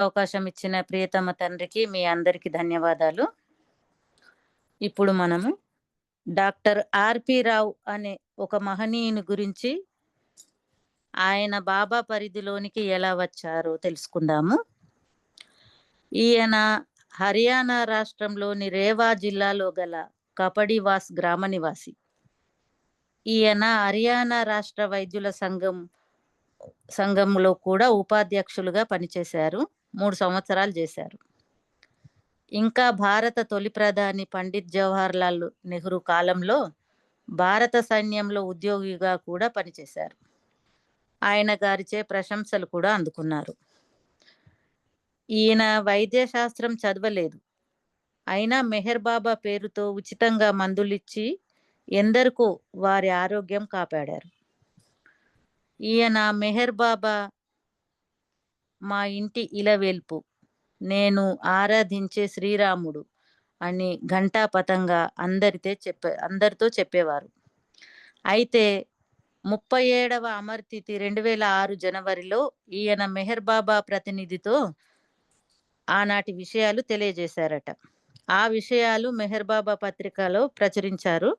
అవకాశం ఇచ్చిన ప్రియతమ తండ్రికి మీ అందరికీ ధన్యవాదాలు. ఇప్పుడు మనము డాక్టర్ ఆర్పి రావు అనే ఒక మహనీయుని గురించి ఆయన బాబా పరిధిలోనికి ఎలా వచ్చారో తెలుసుకుందాము. ఈయన హర్యానా రాష్ట్రంలోని రేవా జిల్లాలో గల కపడివాస్ గ్రామ నివాసి. ఈయన హర్యానా రాష్ట్ర వైద్యుల సంఘం సంఘంలో కూడా ఉపాధ్యక్షులుగా పనిచేశారు. మూడు సంవత్సరాలు చేశారు. ఇంకా భారత తొలి ప్రధాని పండిత్ జవహర్ లాల్ నెహ్రూ కాలంలో భారత సైన్యంలో ఉద్యోగిగా కూడా పనిచేశారు. ఆయన గారిచే ప్రశంసలు కూడా అందుకున్నారు. ఈయన వైద్య శాస్త్రం చదవలేదు. అయినా మెహర్ బాబా పేరుతో ఉచితంగా మందులిచ్చి ఎందరికో వారి ఆరోగ్యం కాపాడారు. ఈయన మెహర్ బాబా మా ఇంటి ఇలవేల్పు. నేను ఆరాధించే శ్రీరాముడు అని ఘంటాపథంగా అందరితో చెప్పే అందరితో చెప్పేవారు. అయితే ముప్పై ఏడవ అమర్తిథి రెండు వేల ఆరు జనవరిలో ఈయన మెహర్ బాబా ప్రతినిధితో ఆనాటి విషయాలు తెలియజేశారట. ఆ విషయాలు మెహర్ బాబా పత్రికలో ప్రచురించారు.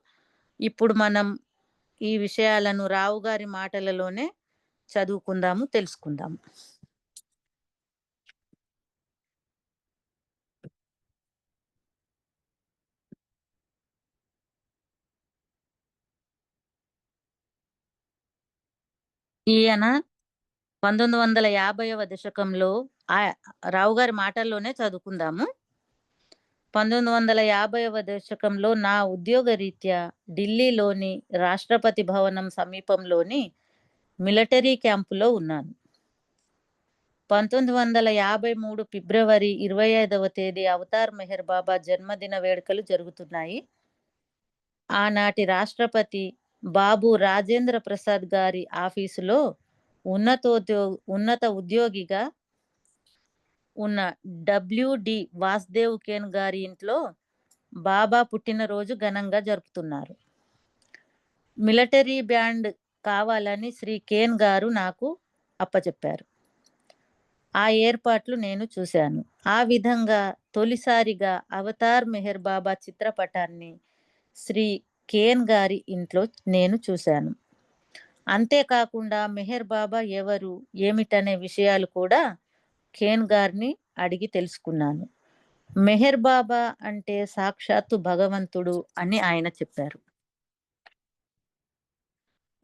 ఇప్పుడు మనం ఈ విషయాలను రావు గారి మాటలలోనే చదువుకుందాము తెలుసుకుందాము. ఈయన పంతొమ్మిది వందల యాభైవ దశకంలో ఆ రావు గారి మాటల్లోనే చదువుకుందాము. పంతొమ్మిది వందల యాభైవ దశకంలో నా ఉద్యోగ రీత్యా ఢిల్లీలోని రాష్ట్రపతి భవనం సమీపంలోని మిలిటరీ క్యాంపులో ఉన్నాను. పంతొమ్మిది వందల యాభై మూడు ఫిబ్రవరి ఇరవై ఐదవ తేదీ అవతార్ మెహర్ బాబా జన్మదిన వేడుకలు జరుగుతున్నాయి. ఆనాటి రాష్ట్రపతి బాబు రాజేంద్ర ప్రసాద్ గారి ఆఫీసులో ఉన్నతోద్యో ఉన్నత ఉద్యోగిగా ఉన్న డబ్ల్యూడి వాసుదేవ్ కేన్ గారి ఇంట్లో బాబా పుట్టినరోజు ఘనంగా జరుపుతున్నారు. మిలిటరీ బ్యాండ్ కావాలని శ్రీ కేన్ గారు నాకు అప్పచెప్పారు. ఆ ఏర్పాట్లు నేను చూశాను. ఆ విధంగా తొలిసారిగా అవతార్ మెహర్ బాబా చిత్రపటాన్ని శ్రీ కేన్ గారి ఇంట్లో నేను చూశాను. అంతేకాకుండా మెహర్ బాబా ఎవరు ఏమిటనే విషయాలు కూడా కేన్ గారిని అడిగి తెలుసుకున్నాను. మెహర్ బాబా అంటే సాక్షాత్తు భగవంతుడు అని ఆయన చెప్పారు.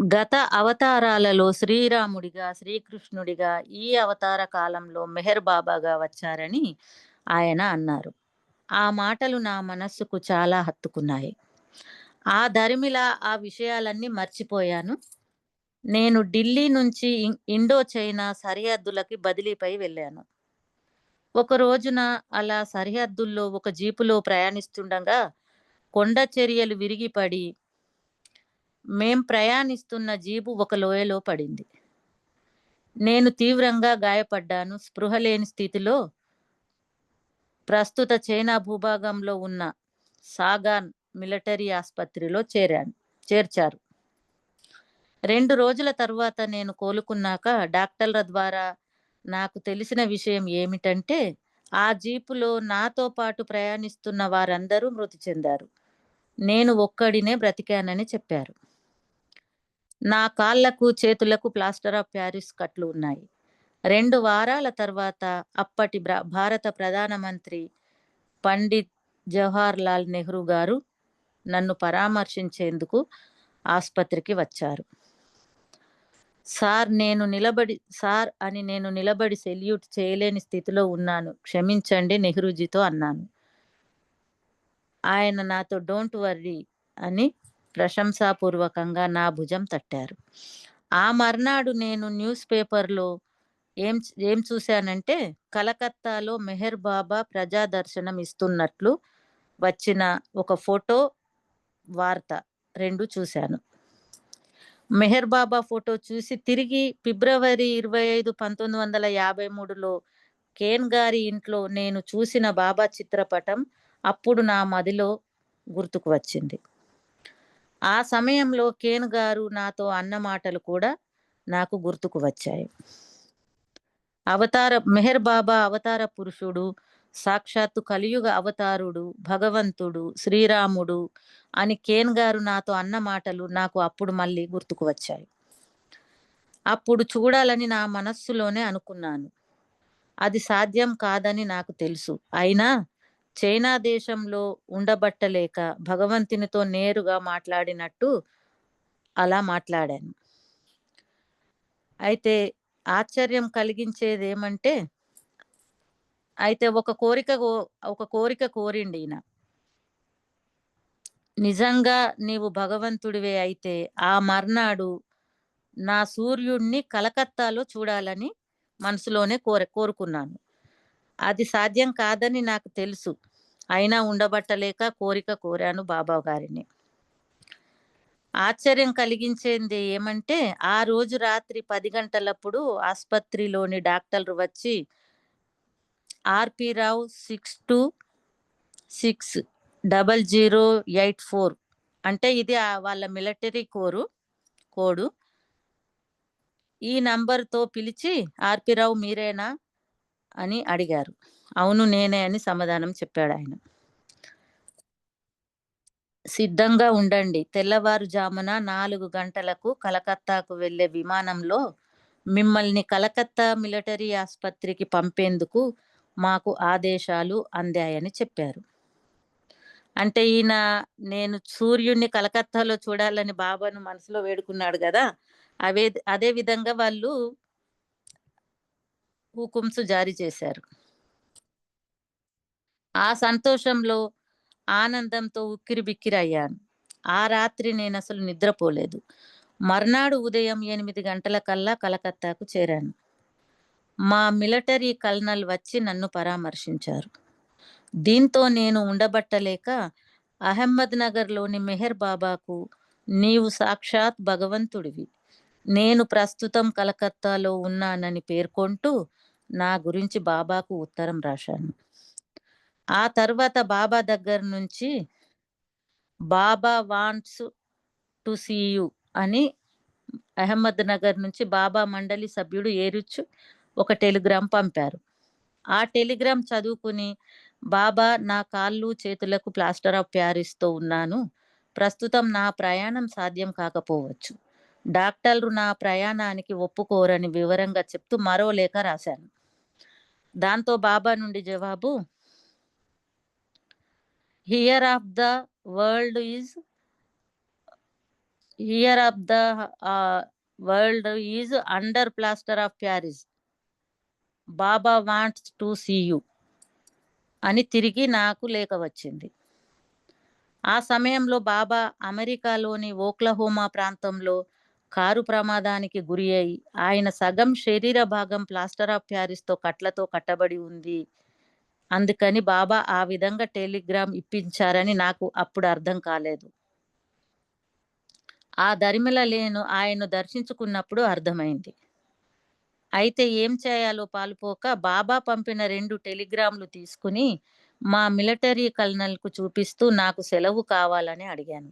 గత అవతారాలలో శ్రీరాముడిగా శ్రీకృష్ణుడిగా ఈ అవతార కాలంలో మెహర్ బాబాగా వచ్చారని ఆయన అన్నారు. ఆ మాటలు నా మనస్సుకు చాలా హత్తుకున్నాయి. ఆ ధరిమిలా ఆ విషయాలన్నీ మర్చిపోయాను. నేను ఢిల్లీ నుంచి ఇండో చైనా సరిహద్దులకి బదిలీపై వెళ్ళాను. ఒక రోజున అలా సరిహద్దుల్లో ఒక జీపులో ప్రయాణిస్తుండగా కొండ చర్యలు విరిగిపడి మేం ప్రయాణిస్తున్న జీపు ఒక లోయలో పడింది. నేను తీవ్రంగా గాయపడ్డాను. స్పృహ లేని స్థితిలో ప్రస్తుత చైనా భూభాగంలో ఉన్న సాగాన్ మిలిటరీ ఆసుపత్రిలో చేరాను చేర్చారు. రెండు రోజుల తర్వాత నేను కోలుకున్నాక డాక్టర్ల ద్వారా నాకు తెలిసిన విషయం ఏమిటంటే ఆ జీపులో నాతో పాటు ప్రయాణిస్తున్న వారందరూ మృతి చెందారు. నేను ఒక్కడినే బ్రతికానని చెప్పారు. నా కాళ్ళకు చేతులకు ప్లాస్టర్ ఆఫ్ ప్యారిస్ కట్లు ఉన్నాయి. రెండు వారాల తర్వాత అప్పటి భారత ప్రధానమంత్రి పండిత్ జవహర్ లాల్ నెహ్రూ గారు నన్ను పరామర్శించేందుకు ఆసుపత్రికి వచ్చారు. సార్ నేను నిలబడి సార్ అని నేను నిలబడి సెల్యూట్ చేయలేని స్థితిలో ఉన్నాను. క్షమించండి నెహ్రూజీతో అన్నాను. ఆయన నాతో డోంట్ వర్రీ అని ప్రశంసాపూర్వకంగా నా భుజం తట్టారు. ఆ మర్నాడు నేను న్యూస్ పేపర్లో ఏం ఏం చూశానంటే కలకత్తాలో మెహర్ బాబా ప్రజా దర్శనం ఇస్తున్నట్లు వచ్చిన ఒక ఫోటో వార్త రెండు చూశాను. మెహర్ బాబా ఫోటో చూసి తిరిగి ఫిబ్రవరి ఇరవై ఐదు పంతొమ్మిది వందల యాభై మూడులో కేన్ గారి ఇంట్లో నేను చూసిన బాబా చిత్రపటం అప్పుడు నా మదిలో గుర్తుకు వచ్చింది. ఆ సమయంలో కేన్ గారు నాతో అన్న మాటలు కూడా నాకు గుర్తుకు వచ్చాయి. అవతార మెహర్ బాబా అవతార పురుషుడు సాక్షాత్తు కలియుగ అవతారుడు భగవంతుడు శ్రీరాముడు అని కేన్ గారు నాతో అన్న మాటలు నాకు అప్పుడు మళ్ళీ గుర్తుకు వచ్చాయి. అప్పుడు చూడాలని నా మనస్సులోనే అనుకున్నాను. అది సాధ్యం కాదని నాకు తెలుసు. అయినా చైనా దేశంలో ఉండబట్టలేక భగవంతునితో నేరుగా మాట్లాడినట్టు అలా మాట్లాడాను. అయితే ఆశ్చర్యం కలిగించేది ఏమంటే అయితే ఒక కోరిక కో- ఒక కోరిక కోరిండి ఈయన. నిజంగా నీవు భగవంతుడివే అయితే ఆ మర్నాడు నా సూర్యుడిని కలకత్తాలో చూడాలని మనసులోనే కోర కోరుకున్నాను. అది సాధ్యం కాదని నాకు తెలుసు. అయినా ఉండబట్టలేక కోరిక కోరాను బాబా గారిని. ఆశ్చర్యం కలిగించేది ఏమంటే ఆ రోజు రాత్రి పది గంటలప్పుడు ఆసుపత్రిలోని డాక్టర్లు వచ్చి R P Rao six two six double zero eight four. అంటే ఇది వాళ్ళ మిలిటరీ కోరు కోడు. ఈ నంబర్తో పిలిచి ఆర్పి రావు మీరేనా అని అడిగారు. అవును నేనే అని సమాధానం చెప్పాడు ఆయన. సిద్ధంగా ఉండండి. తెల్లవారుజామున నాలుగు గంటలకు కలకత్తాకు వెళ్ళే విమానంలో మిమ్మల్ని కలకత్తా మిలిటరీ ఆసుపత్రికి పంపేందుకు మాకు ఆదేశాలు అందాయని చెప్పారు. అంటే ఈయన నేను సూర్యుడిని కలకత్తాలో చూడాలని బాబాను మనసులో వేడుకున్నాడు కదా అవే అదే విధంగా వాళ్ళు హుకుమ్స్ జారీ చేశారు. ఆ సంతోషంలో ఆనందంతో ఉక్కిరి బిక్కిరి అయ్యాను. ఆ రాత్రి నేను అసలు నిద్రపోలేదు. మర్నాడు ఉదయం ఎనిమిది గంటల కల్లా కలకత్తాకు చేరాను. మా మిలిటరీ కల్నల్ వచ్చి నన్ను పరామర్శించారు. దీంతో నేను ఉండబట్టలేక అహ్మద్ నగర్లోని మెహర్ బాబాకు నీవు సాక్షాత్ భగవంతుడివి. నేను ప్రస్తుతం కలకత్తాలో ఉన్నానని పేర్కొంటూ నా గురించి బాబాకు ఉత్తరం రాశాను. ఆ తర్వాత బాబా దగ్గర నుంచి Baba wants to see you అని అహ్మద్ నగర్ నుంచి బాబా మండలి సభ్యుడు ఏరుచు ఒక టెలిగ్రామ్ పంపారు. ఆ టెలిగ్రామ్ చదువుకుని బాబా నా కాళ్ళు చేతులకు ప్లాస్టర్ ఆఫ్ ప్యారిస్తో ఉన్నాను. ప్రస్తుతం నా ప్రయాణం సాధ్యం కాకపోవచ్చు. డాక్టర్లు నా ప్రయాణానికి ఒప్పుకోరని వివరంగా చెప్తూ మరో లేఖ రాశాను. దాంతో బాబా నుండి జవాబు heart of the world is heart of the world is under plaster of Paris. Baba wants to see you అని తిరిగి నాకు లేఖ వచ్చింది. ఆ సమయంలో బాబా అమెరికాలోని ఓక్లహోమా ప్రాంతంలో కారు ప్రమాదానికి గురి అయి ఆయన సగం శరీర భాగం ప్లాస్టర్ ఆఫ్ ప్యారిస్తో కట్లతో కట్టబడి ఉంది. అందుకని బాబా ఆ విధంగా టెలిగ్రామ్ ఇప్పించారని నాకు అప్పుడు అర్థం కాలేదు. ఆ దరిమిల లేను ఆయన్ను దర్శించుకున్నప్పుడు అర్థమైంది. అయితే ఏం చేయాలో పాలుపోక బాబా పంపిన రెండు టెలిగ్రామ్లు తీసుకుని మా మిలిటరీ కల్నల్కు చూపిస్తూ నాకు సెలవు కావాలని అడిగాను.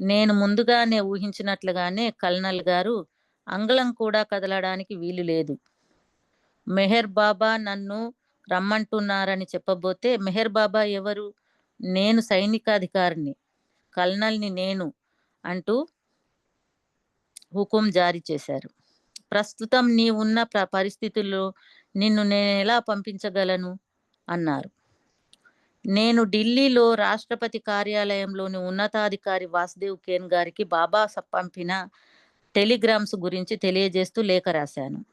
నేను ముందుగానే ఊహించినట్లుగానే కల్నల్ గారు అంగళం కూడా కదలడానికి వీలు లేదు. మెహర్ బాబా నన్ను రమ్మంటున్నారని చెప్పబోతే మెహర్ బాబా ఎవరు? నేను సైనికాధికారిని. కల్నల్ని నేను అంటూ హుకుం జారీ చేశారు. ప్రస్తుతం నీ ఉన్న పరిస్థితుల్లో నిన్ను నేను ఎలా పంపించగలను? అన్నారు. నేను ఢిల్లీలో రాష్ట్రపతి కార్యాలయంలోని ఉన్నతాధికారి వాసుదేవ్ కేన్ గారికి బాబా స- పంపిన టెలిగ్రామ్స్ గురించి తెలియజేస్తూ లేఖ రాశాను.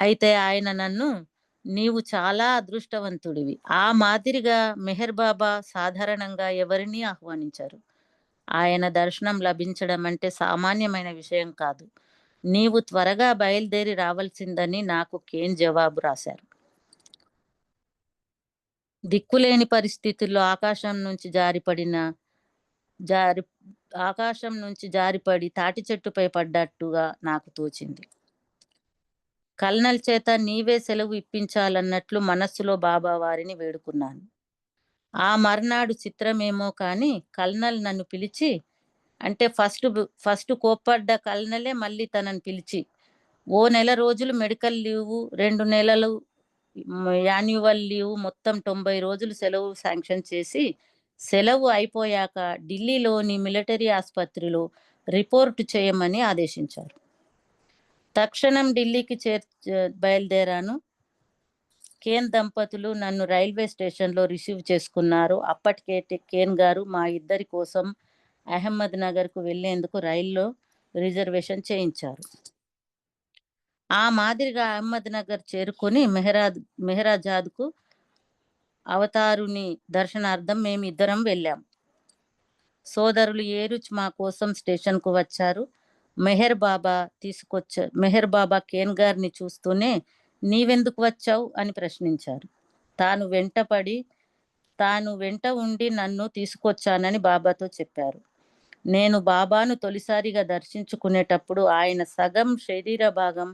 అయితే ఆయన నన్ను నీవు చాలా అదృష్టవంతుడివి. ఆ మాదిరిగా మెహర్ బాబా సాధారణంగా ఎవరిని ఆహ్వానించారు. ఆయన దర్శనం లభించడం అంటే సామాన్యమైన విషయం కాదు. నీవు త్వరగా బయలుదేరి రావాల్సిందని నాకు కేన్ జవాబు రాశారు. దిక్కులేని పరిస్థితుల్లో ఆకాశం నుంచి జారిపడిన జారి ఆకాశం నుంచి జారిపడి తాటి చెట్టుపై పడ్డట్టుగా నాకు తోచింది. కల్నల్ చేత నీవే సెలవు ఇప్పించాలన్నట్లు మనస్సులో బాబా వారిని వేడుకున్నాను. ఆ మర్నాడు చిత్రమేమో కానీ కల్నల్ నన్ను పిలిచి అంటే ఫస్ట్ ఫస్ట్ కోప్పడ్డ కలనలే మళ్ళీ తనని పిలిచి ఓ నెల రోజులు మెడికల్ లీవు రెండు నెలలు యాన్యువల్ లీవ్ మొత్తం తొంభై రోజులు సెలవు శాంక్షన్ చేసి సెలవు అయిపోయాక ఢిల్లీలోని మిలిటరీ ఆసుపత్రిలో రిపోర్టు చేయమని ఆదేశించారు. తక్షణం ఢిల్లీకి చేర్ బయలుదేరాను. కేన్ దంపతులు నన్ను రైల్వే స్టేషన్లో రిసీవ్ చేసుకున్నారు. అప్పటికే కేన్ గారు మా ఇద్దరి కోసం అహ్మద్ నగర్కు వెళ్ళేందుకు రైల్లో రిజర్వేషన్ చేయించారు. ఆ మాదిరిగా అహ్మద్ నగర్ చేరుకొని మెహరాజ్ మెహరాజాద్కు అవతారుని దర్శనార్థం మేము ఇద్దరం వెళ్ళాం. సోదరులు ఏరుచ్ మా కోసం స్టేషన్కు వచ్చారు. మెహర్ బాబా తీసుకొచ్చా మెహర్ బాబా కేన్ గారిని చూస్తూనే నీవెందుకు వచ్చావు? అని ప్రశ్నించారు. తాను వెంటపడి తాను వెంట ఉండి నన్ను తీసుకొచ్చానని బాబాతో చెప్పారు. నేను బాబాను తొలిసారిగా దర్శించుకునేటప్పుడు ఆయన సగం శరీర భాగం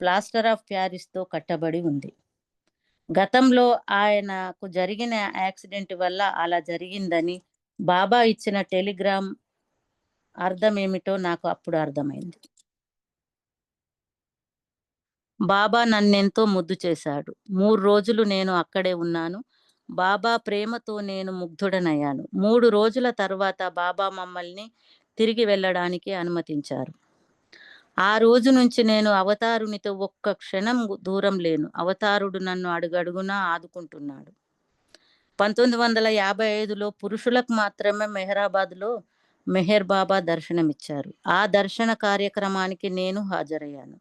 ప్లాస్టర్ ఆఫ్ ప్యారిస్తో కట్టబడి ఉంది. గతంలో ఆయనకు జరిగిన యాక్సిడెంట్ వల్ల అలా జరిగిందని బాబా ఇచ్చిన టెలిగ్రామ్ అర్థం ఏమిటో నాకు అప్పుడు అర్థమైంది. బాబా నన్నెంతో ముద్దు చేశాడు. మూడు రోజులు నేను అక్కడే ఉన్నాను. బాబా ప్రేమతో నేను ముగ్ధుడనయ్యాను. మూడు రోజుల తర్వాత బాబా మమ్మల్ని తిరిగి వెళ్ళడానికి అనుమతించారు. ఆ రోజు నుంచి నేను అవతారునితో ఒక్క క్షణం దూరం లేను. అవతారుడు నన్ను అడుగడుగునా ఆదుకుంటున్నాడు. పంతొమ్మిది వందల యాభై ఐదులో పురుషులకు మాత్రమే మెహరాబాద్లో మెహర్ బాబా దర్శనమిచ్చారు. ఆ దర్శన కార్యక్రమానికి నేను హాజరయ్యాను.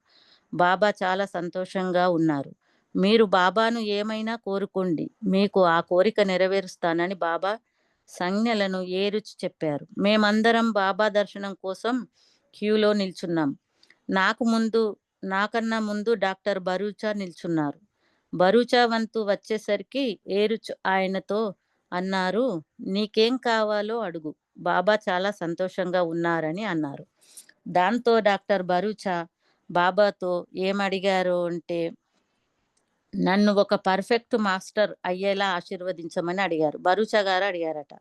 బాబా చాలా సంతోషంగా ఉన్నారు. మీరు బాబాను ఏమైనా కోరుకోండి. మీకు ఆ కోరిక నెరవేరుస్తానని బాబా సంజ్ఞలను ఏరుచి చెప్పారు. మేమందరం బాబా దర్శనం కోసం క్యూలో నిల్చున్నాం. నాకు ముందు నాకన్నా ముందు డాక్టర్ బరూచా నిల్చున్నారు. బరూచా వంతు వచ్చేసరికి ఏరుచు ఆయనతో అన్నారు నీకేం కావాలో అడుగు. బాబా చాలా సంతోషంగా ఉన్నారని అన్నారు. దాంతో డాక్టర్ బరూచా బాబాతో ఏమడిగారు అంటే నన్ను ఒక పర్ఫెక్ట్ మాస్టర్ అయ్యేలా ఆశీర్వదించమని అడిగారు. బరూచా గారు అడిగారట.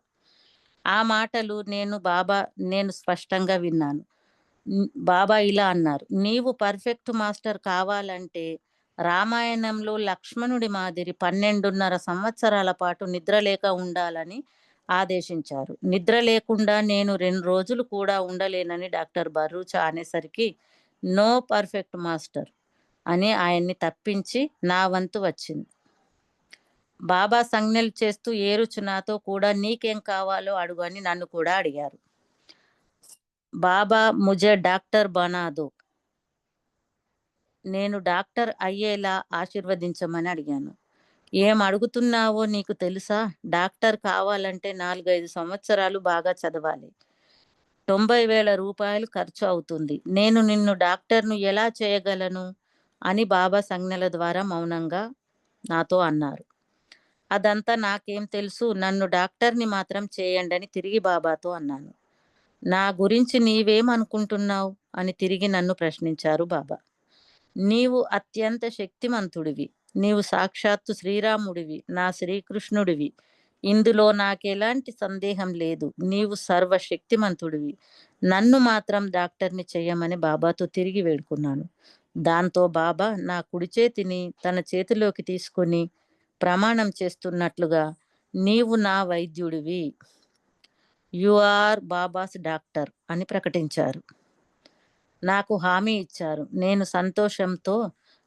ఆ మాటలు నేను బాబా నేను స్పష్టంగా విన్నాను. బాబా ఇలా అన్నారు. నీవు పర్ఫెక్ట్ మాస్టర్ కావాలంటే రామాయణంలో లక్ష్మణుడి మాదిరి పన్నెండున్నర సంవత్సరాల పాటు నిద్ర లేక ఉండాలని ఆదేశించారు. నిద్ర లేకుండా నేను రెండు రోజులు కూడా ఉండలేనని డాక్టర్ బరూచా అనేసరికి నో పర్ఫెక్ట్ మాస్టర్. అని ఆయన్ని తప్పించి నా వంతు వచ్చింది. బాబా సంజ్ఞలు చేస్తూ ఏరుచు నాతో కూడా నీకేం కావాలో అడుగు అని నన్ను కూడా అడిగారు. బాబా ముజే డాక్టర్ బనాదో. నేను డాక్టర్ అయ్యేలా ఆశీర్వదించమని అడిగాను. ఏం అడుగుతున్నావో నీకు తెలుసా? డాక్టర్ కావాలంటే నాలుగైదు సంవత్సరాలు బాగా చదవాలి. తొంభై వేల రూపాయలు ఖర్చు అవుతుంది. నేను నిన్ను డాక్టర్ను ఎలా చేయగలను? అని బాబా సంజ్ఞల ద్వారా మౌనంగా నాతో అన్నారు. అదంతా నాకేం తెలుసు నన్ను డాక్టర్ని మాత్రం చేయండి అని తిరిగి బాబాతో అన్నాను. నా గురించి నీవేమనుకుంటున్నావు? అని తిరిగి నన్ను ప్రశ్నించారు బాబా. నీవు అత్యంత శక్తిమంతుడివి. నీవు సాక్షాత్తు శ్రీరాముడివి నా శ్రీకృష్ణుడివి. ఇందులో నాకెలాంటి సందేహం లేదు. నీవు సర్వశక్తిమంతుడివి. నన్ను మాత్రం డాక్టర్ని చేయమని బాబాతో తిరిగి వేడుకున్నాను. దాంతో బాబా నా కుడి చేతిని తన చేతిలోకి తీసుకొని ప్రమాణం చేస్తున్నట్లుగా నీవు నా వైద్యుడివి. యు ఆర్ బాబాస్ డాక్టర్ అని ప్రకటించారు. నాకు హామీ ఇచ్చారు. నేను సంతోషంతో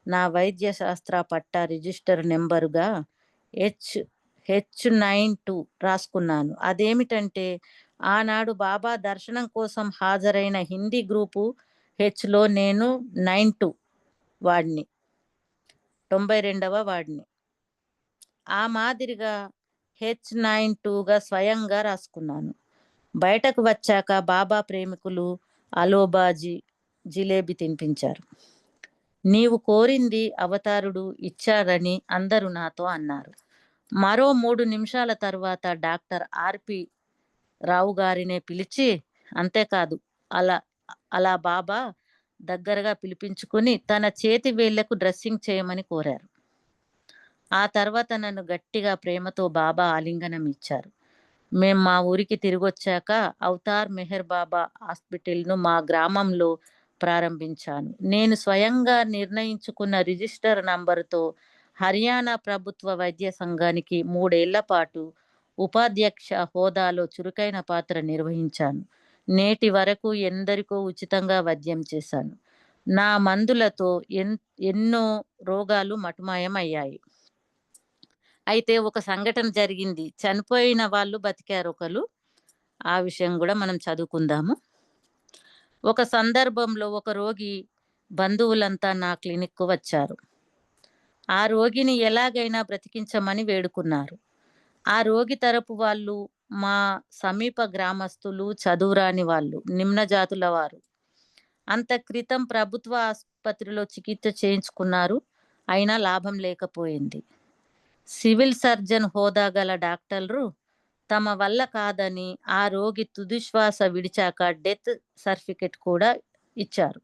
నా వైద్య శాస్త్ర పట్టా రిజిస్టర్ నెంబరుగా హెచ్ హెచ్ నైన్ టూ రాసుకున్నాను. అదేమిటంటే ఆనాడు బాబా దర్శనం కోసం హాజరైన హిందీ గ్రూపు హెచ్లో నేను నైన్ టూ వాడిని. తొంభై రెండవ వాడిని. ఆ మాదిరిగా హెచ్ నైన్ టూగా స్వయంగా రాసుకున్నాను. బయటకు వచ్చాక బాబా ప్రేమికులు అలోబాజీ జిలేబీ తినిపించారు. నీవు కోరింది అవతారుడు ఇచ్చారని అందరూ నాతో అన్నారు. మరో మూడు నిమిషాల తర్వాత డాక్టర్ ఆర్పి రావు గారినే పిలిచి అంతేకాదు అలా అలా బాబా దగ్గరగా పిలిపించుకుని తన చేతి వేళ్ళకు డ్రెస్సింగ్ చేయమని కోరారు ఆ తర్వాత నన్ను గట్టిగా ప్రేమతో బాబా ఆలింగనం ఇచ్చారు మేం మా ఊరికి తిరిగి వచ్చాక అవతార్ మెహర్ బాబా హాస్పిటల్ను మా గ్రామంలో ప్రారంభించాను. నేను స్వయంగా నిర్ణయించుకున్న రిజిస్టర్ నంబరుతో హర్యానా ప్రభుత్వ వైద్య సంఘానికి మూడేళ్ళ పాటు ఉపాధ్యక్ష హోదాలో చురుకైన పాత్ర నిర్వహించాను. నేటి వరకు ఎందరికో ఉచితంగా వైద్యం చేశాను. నా మందులతో ఎన్ ఎన్నో రోగాలు మటుమాయమయ్యాయి. అయితే ఒక సంఘటన జరిగింది. చనిపోయిన వాళ్ళు బతికారు ఒకరు ఆ విషయం కూడా మనం చదువుకుందాము. ఒక సందర్భంలో ఒక రోగి బంధువులంతా నా క్లినిక్‌కు వచ్చారు. ఆ రోగిని ఎలాగైనా బ్రతికించమని వేడుకున్నారు. ఆ రోగి తరపు వాళ్ళు మా సమీప గ్రామస్తులు, చదువురాని వాళ్ళు, నిమ్న జాతుల వారు. అంత క్రితం ప్రభుత్వ ఆసుపత్రిలో చికిత్స చేయించుకున్నారు. అయినా లాభం లేకపోయింది. సివిల్ సర్జన్ హోదా గల డాక్టర్లు తమ వల్ల కాదని ఆ రోగి తుది శ్వాస విడిచాక డెత్ సర్టిఫికెట్ కూడా ఇచ్చారు.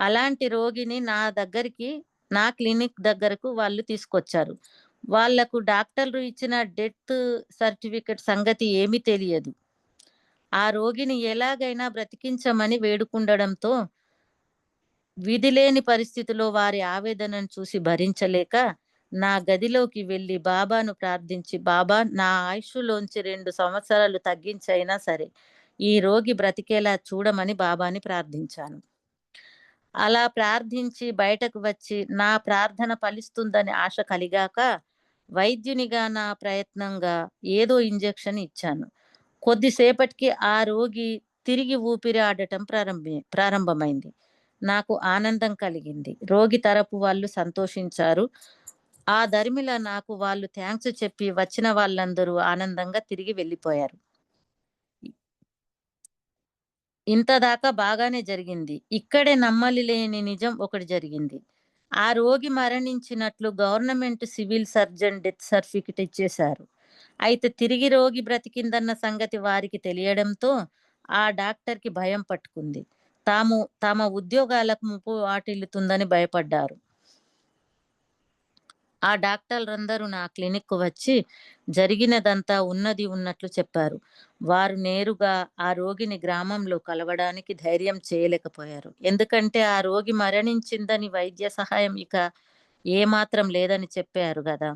అలాంటి రోగిని నా దగ్గరికి నా క్లినిక్ దగ్గరకు వాళ్ళు తీసుకొచ్చారు. వాళ్ళకు డాక్టర్లు ఇచ్చిన డెత్ సర్టిఫికేట్ సంగతి ఏమీ తెలియదు. ఆ రోగిని ఎలాగైనా బ్రతికించమని వేడుకుండడంతో విధిలేని పరిస్థితిలో వారి ఆవేదనను చూసి భరించలేక నా గదిలోకి వెళ్ళి బాబాను ప్రార్థించి, బాబా నా ఆయుష్లోంచి రెండు సంవత్సరాలు తగ్గించైనా సరే ఈ రోగి బ్రతికేలా చూడమని బాబాని ప్రార్థించాను. అలా ప్రార్థించి బయటకు వచ్చి నా ప్రార్థన ఫలిస్తుందని ఆశ కలిగాక వైద్యునిగా నా ప్రయత్నంగా ఏదో ఇంజెక్షన్ ఇచ్చాను. కొద్దిసేపటికి ఆ రోగి తిరిగి ఊపిరి ఆడటం ప్రారంభి ప్రారంభమైంది. నాకు ఆనందం కలిగింది. రోగి తరపు వాళ్ళు సంతోషించారు. ఆ దరిమిల నాకు వాళ్ళు థ్యాంక్స్ చెప్పి వచ్చిన వాళ్ళందరూ ఆనందంగా తిరిగి వెళ్ళిపోయారు. ఇంతదాకా బాగానే జరిగింది. ఇక్కడే నమ్మలిలేని నిజం ఒకటి జరిగింది. ఆ రోగి మరణించినట్లు government civil surgeon death certificate ఇచ్చేశారు. అయితే తిరిగి రోగి బ్రతికిందన్న సంగతి వారికి తెలియడంతో ఆ డాక్టర్‌కి భయం పట్టుకుంది. తాము తమ ఉద్యోగాలకు ముప్పు వాటిల్లుతుందని భయపడ్డారు. ఆ డాక్టర్లందరూ నా క్లినిక్‌కు వచ్చి జరిగినదంతా ఉన్నది ఉన్నట్లు చెప్పారు. వారు నేరుగా ఆ రోగిని గ్రామంలో కలవడానికి ధైర్యం చేయలేకపోయారు. ఎందుకంటే ఆ రోగి మరణించిందని వైద్య సహాయం ఇక ఏమాత్రం లేదని చెప్పారు కదా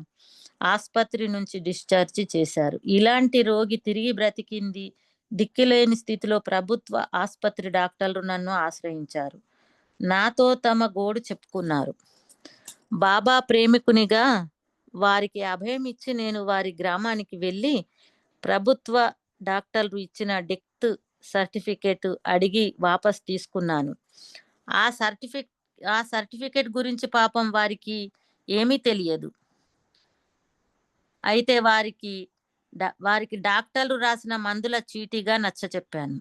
ఆసుపత్రి నుంచి డిశ్చార్జ్ చేశారు. ఇలాంటి రోగి తిరిగి బ్రతికింది దిక్కులేని స్థితిలో ప్రభుత్వ ఆసుపత్రి డాక్టర్లు నన్ను ఆశ్రయించారు. నాతో తమ గోడు చెప్పుకున్నారు. బాబా ప్రేమికునిగా వారికి అభయం ఇచ్చి నేను వారి గ్రామానికి వెళ్ళి ప్రభుత్వ డాక్టర్లు ఇచ్చిన డెక్త్ సర్టిఫికేట్ అడిగి వాపస్ తీసుకున్నాను. ఆ సర్టిఫి ఆ సర్టిఫికేట్ గురించి పాపం వారికి ఏమీ తెలియదు. అయితే వారికి వారికి డాక్టర్లు రాసిన మందుల చీటీగా నచ్చచెప్పాను.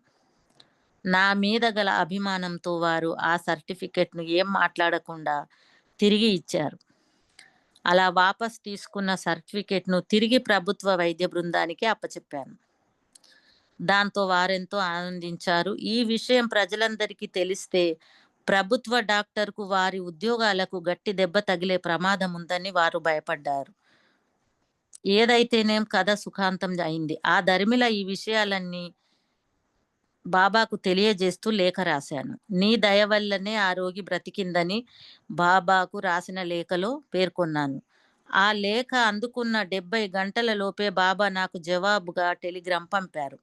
నా మీద గల అభిమానంతో వారు ఆ సర్టిఫికెట్ను ఏం మాట్లాడకుండా తిరిగి ఇచ్చారు. అలా వాపస్ తీసుకున్న సర్టిఫికేట్‌ను తిరిగి ప్రభుత్వ వైద్య బృందానికి అప్పచెప్పాను. దాంతో వారెంతో ఆనందించారు. ఈ విషయం ప్రజలందరికీ తెలిస్తే ప్రభుత్వ డాక్టర్‌కు వారి ఉద్యోగాలకు గట్టి దెబ్బ తగిలే ప్రమాదం ఉందని వారు భయపడ్డారు. ఏదైతేనేం కథ సుఖాంతం అయింది. ఆ దరిమిల ఈ విషయాలన్నీ బాబాకు తెలియజేస్తూ లేఖ రాశాను. నీ దయ వల్లనే ఆ రోగి బ్రతికిందని బాబాకు రాసిన లేఖలో పేర్కొన్నాను. ఆ లేఖ అందుకున్న 70 గంటల లోపే బాబా నాకు జవాబుగా టెలిగ్రామ్ పంపారు.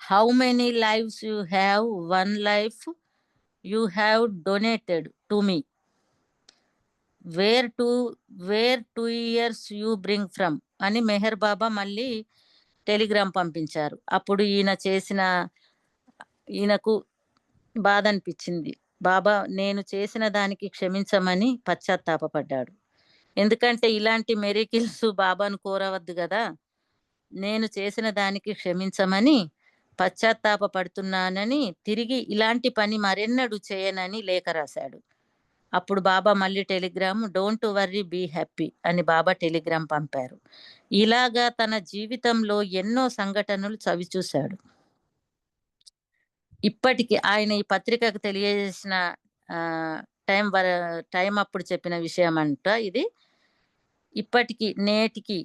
How many lives you have one life you have donated to me. Where to where two years you bring from అని మెహర్ బాబా మళ్ళీ టెలిగ్రామ్ పంపించారు. అప్పుడు ఈయన చేసిన ఈయనకు బాధ అనిపించింది బాబా నేను చేసిన దానికి క్షమించమని పశ్చాత్తాపపడ్డాడు. ఎందుకంటే ఇలాంటి మెరికిల్స్ బాబాను కోరవద్దు కదా నేను చేసిన దానికి క్షమించమని పశ్చాత్తాపపడుతున్నానని తిరిగి ఇలాంటి పని మరెన్నడూ చేయనని లేఖ రాశాడు. అప్పుడు బాబా మళ్ళీ telegram don't worry be happy అని బాబా టెలిగ్రామ్ పంపారు. ఇలాగా తన జీవితంలో ఎన్నో సంఘటనలు చవిచూశాడు. ఇప్పటికి ఆయన ఈ పత్రికకు తెలియజేసిన టైం వర టైం అప్పుడు చెప్పిన విషయం అంట ఇది. ఇప్పటికి నేటికి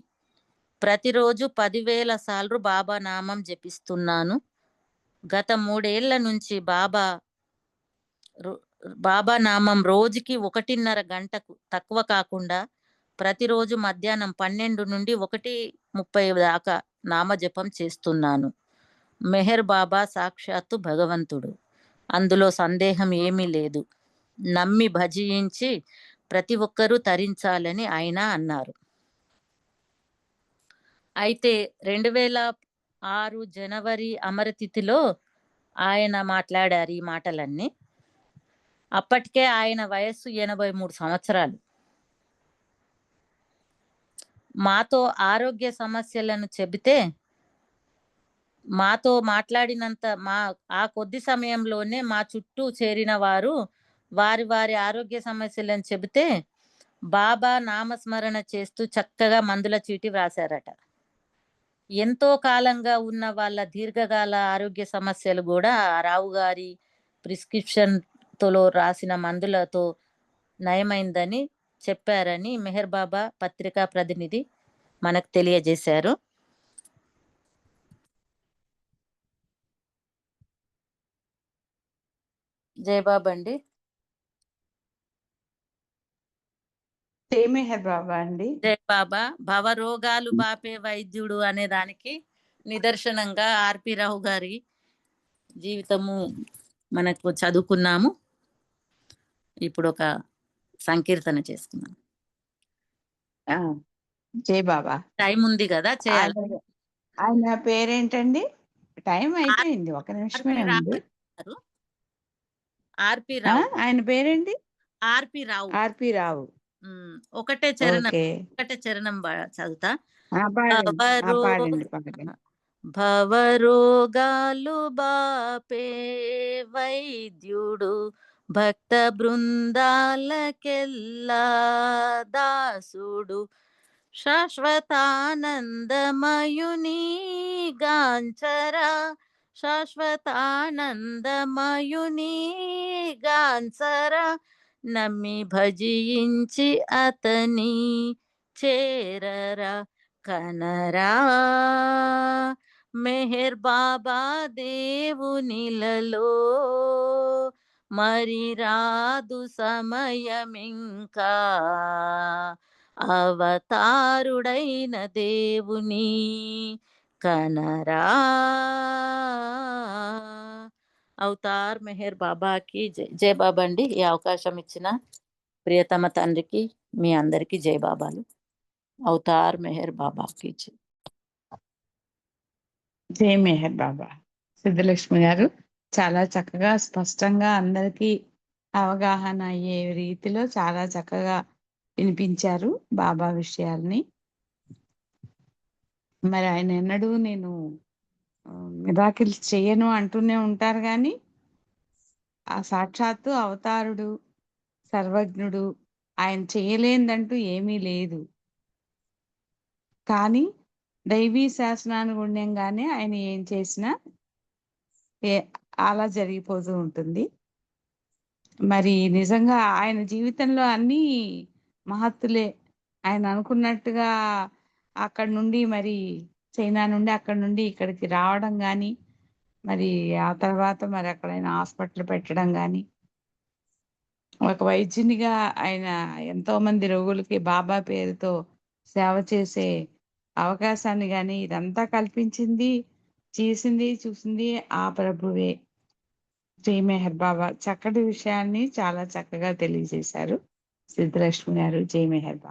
ప్రతిరోజు పదివేల సార్లు బాబా నామం జపిస్తున్నాను. గత మూడేళ్ళ నుంచి బాబా బాబా నామం రోజుకి 1:30 గంటకు తక్కువ కాకుండా ప్రతిరోజు మధ్యాహ్నం 12 నుండి 1:30 దాకా నామజపం చేస్తున్నాను. మెహర్ బాబా సాక్షాత్తు భగవంతుడు. అందులో సందేహం ఏమీ లేదు. నమ్మి భజించి ప్రతి ఒక్కరూ తరించాలని ఆయన అన్నారు. అయితే 2006 జనవరి అమరతిథిలో ఆయన మాట్లాడారు ఈ మాటలన్నీ. అప్పటికే ఆయన వయస్సు 83 సంవత్సరాలు. మాతో ఆరోగ్య సమస్యలను చెబితే మాతో మాట్లాడినంత మా ఆ కొద్ది సమయంలోనే మా చుట్టూ చేరిన వారు వారి వారి ఆరోగ్య సమస్యలను చెబితే బాబా నామస్మరణ చేస్తూ చక్కగా మందుల చీటి వ్రాసారట. ఎంతో కాలంగా ఉన్న వాళ్ళ దీర్ఘకాల ఆరోగ్య సమస్యలు కూడా రావు గారి ప్రిస్క్రిప్షన్‌తోలో రాసిన మందులతో నయమైందని చెప్పారని మెహర్ బాబా పత్రికా ప్రతినిధి మనకు తెలియజేశారు. జై బాబా అండి. బాబా అండి. జై బాబా. భవరోగాలు బాపే వైద్యుడు అనే దానికి నిదర్శనంగా ఆర్‌పి రావు గారి జీవితము మనకు చదువుకున్నాము. ఇప్పుడొక సంకీర్తన చేసుకుందాం. ఆ! జై బాబా. టైం ఉంది గదా! చేయాలా? ఆయన పేరేంటండి? టైం అయిపోయింది. ఒక నిమిషమే ఆర్‌పి రావు ఉంది. గారు. ఆర్‌పి ఆ! రావు. ఆయన పేరేంటి? ఆర్‌పి రావు. ఆర్‌పి రావు. ఒకటే చరణం. ఒకటే చరణం చదువుతా. భవరోగాలు బాపే వైద్యుడు భక్త బృందాలకెల్లా దాసుడు శాశ్వతానందమయుని గాంచరా శాశ్వతానందమయుని గాంచరా నమ్మి భజించి అతని చేరరా కనరా. మెహర్ బాబా దేవునిలలో మరి రాదు సమయమింకా అవతారుడైన దేవుని కనరా అవతార్ మెహర్ బాబాకి జై జై బాబా అండి. ఈ అవకాశం ఇచ్చిన ప్రియతమ తండ్రికి మీ అందరికీ జై బాబాలు. అవతార్ మెహర్ బాబాకి జై. జై మెహర్ బాబా. సిద్ధలక్ష్మి గారు చాలా చక్కగా స్పష్టంగా అందరికీ అవగాహన అయ్యే రీతిలో చాలా చక్కగా వినిపించారు బాబా విషయాల్ని. మరి ఆయన ఎన్నడూ నేను ఆహ్, మిరాకిల్స్ అంటూనే ఉంటారు కానీ ఆ సాక్షాత్తు అవతారుడు, సర్వజ్ఞుడు. ఆయన చేయలేందంటూ ఏమీ లేదు. కానీ దైవీ శాసనానుగుణ్యంగానే ఆయన ఏం చేసినా ఏ అలా జరిగిపోతూ ఉంటుంది. మరి నిజంగా ఆయన జీవితంలో అన్నీ మహత్తులే. ఆయన అనుకున్నట్టుగా అక్కడి నుండి మరి చైనా నుండి అక్కడ నుండి ఇక్కడికి రావడం కానీ మరి ఆ తర్వాత మరి అక్కడైన హాస్పిటల్ పెట్టడం కానీ ఒక వైద్యునిగా ఆయన ఎంతో మంది రోగులకి బాబా పేరుతో సేవ చేసే అవకాశాన్ని కానీ ఇదంతా కల్పించింది, చేసింది, చూసింది ఆ ప్రభువే. జై మెహర్ బాబా. చక్కటి విషయాన్ని చాలా చక్కగా తెలియజేశారు. సిద్ధలక్ష్మి గారు. జై మెహర్ బాబా.